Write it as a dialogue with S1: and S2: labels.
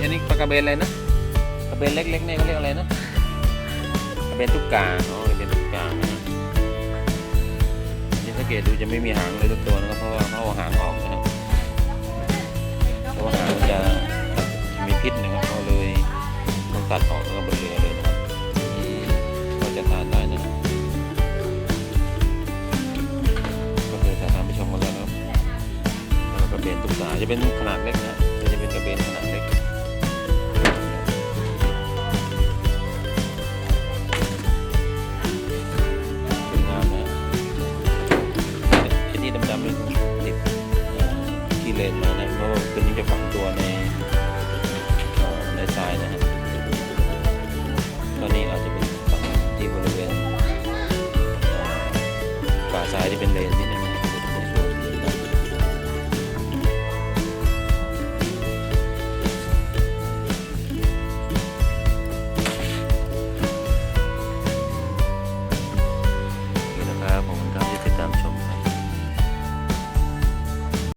S1: อันนี้กระเบนอะไรนะกระเบนเล็กๆเนี่ยเขาเรียกอะไรนะกระเบนตุ๊กกาอ๋อกระเบนตุ๊กกานะนี่สังเกตดูจะไม่มีหางเลยทุกตัวนะครับเพราะว่าเขาเอาหางออกนะครับเพราะว่าหางมันจะมีพิษนะครับเขาเลยต้องตัดออกแล้วก็บนเรือเลยนะครับก็จะทานได้นะครับก็เคยถ่ายทำไปชมกันแล้วนะครับแล้วก็กระเบนตุ๊กตาจะเป็นขนาดเล็กนะจะเป็นกระเบนขนาดเล็ก อ้ที่ดำๆนี่ติดเอ่อที่เลนมานะเพราะว่าตัวนี้จะฝังตัวในในทรายนะฮะตอนนี้อาจจะเป็นฝังที่บริเวณเอ่อป่าทรายที่เป็นเลน